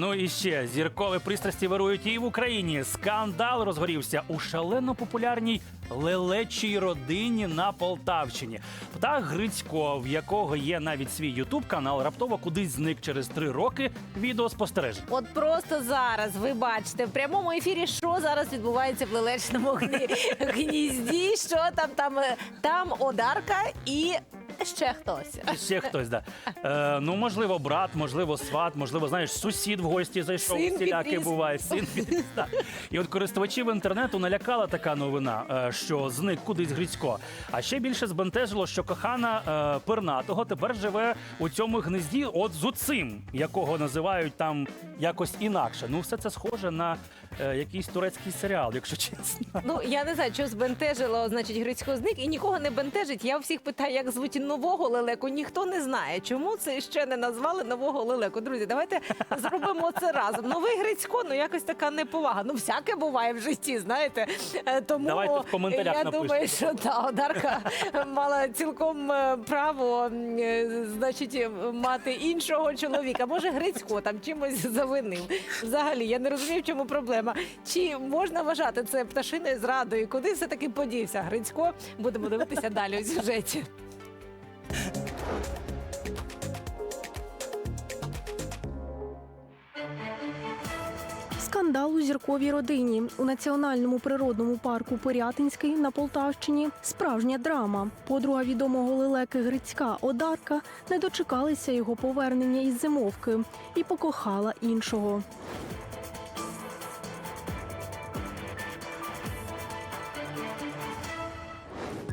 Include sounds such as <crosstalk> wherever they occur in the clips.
Ну і ще зіркові пристрасті вирують і в Україні. Скандал розгорівся у шалено популярній лелечій родині на Полтавщині. Птах Грицько, в якого є навіть свій ютуб канал, раптово кудись зник через три роки відеоспостережень. От просто зараз ви бачите в прямому ефірі, що зараз відбувається в лелечному гні- <laughs> гнізді. Що там там е, там одарка і ще хтось. Ще хтось, да. Е, ну, можливо, брат, можливо, сват, можливо, знаєш, сусід в гості зайшов, Син всіляки підріс. буває, син <laughs> підріс, так. І от користувачів інтернету налякала така новина, е, що зник кудись Грицько. А ще більше збентежило, що кохана е, пернатого тепер живе у цьому гнезді от з оцим, якого називають там якось інакше. Ну, все це схоже на е, якийсь турецький серіал, якщо чесно. Ну я не знаю, що збентежило, значить, Грицько зник і нікого не бентежить. Я у всіх питаю, як звуть нового лелеку. Ніхто не знає, чому це ще не назвали нового лелеку. Друзі, давайте <laughs> зробимо це разом. Новий Грицько, ну якось така неповага. Ну всяке буває в житті, знаєте. Е, Тому Давайте в коментарях я напишіть. думаю, що та Одарка <laughs> мала цілком е, право, м, е, значить, е, мати іншого чоловіка. Може, Грицько там чимось завинив. Взагалі, я не розумію, в чому проблема. Чи можна вважати це пташиною зрадою? Куди все таки подівся Грицько? Будемо дивитися далі у сюжеті. Скандал у зірковій родині у національному природному парку Пирятинський на Полтавщині справжня драма. Подруга відомого лелеки Грицька Одарка не дочекалася його повернення із зимовки і покохала іншого.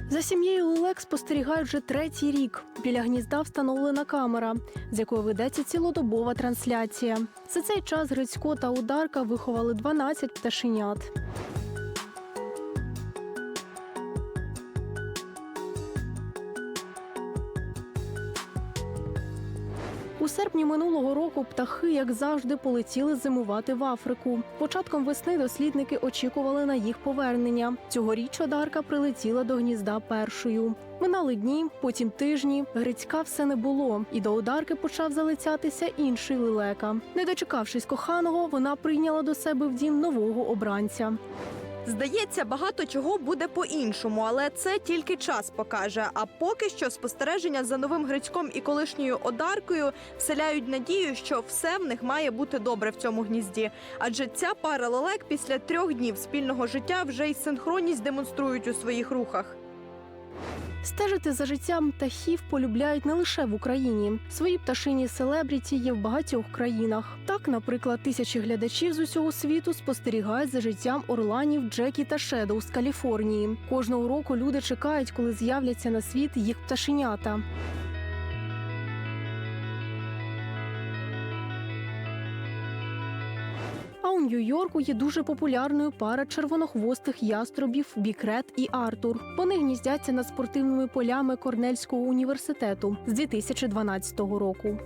За сім'єю Лелек спостерігають вже третій рік. Біля гнізда встановлена камера, з якої ведеться цілодобова трансляція. За цей час Грицько та Ударка виховали 12 пташенят. У серпні минулого року птахи, як завжди, полетіли зимувати в Африку. Початком весни дослідники очікували на їх повернення. Цьогоріч Одарка прилетіла до гнізда першою. Минали дні, потім тижні. Грицька все не було, і до Одарки почав залицятися інший лелека. Не дочекавшись коханого, вона прийняла до себе в дім нового обранця. Здається, багато чого буде по-іншому, але це тільки час покаже. А поки що спостереження за новим Грицьком і колишньою одаркою вселяють надію, що все в них має бути добре в цьому гнізді. Адже ця пара лелек після трьох днів спільного життя вже й синхронність демонструють у своїх рухах. Стежити за життям птахів полюбляють не лише в Україні. Свої пташині селебріті є в багатьох країнах. Так, наприклад, тисячі глядачів з усього світу спостерігають за життям орланів Джекі та Шедоу з Каліфорнії. Кожного року люди чекають, коли з'являться на світ їх пташенята. А у Нью-Йорку є дуже популярною пара червонохвостих яструбів Бікрет і Артур. Вони гніздяться над спортивними полями Корнельського університету з 2012 року.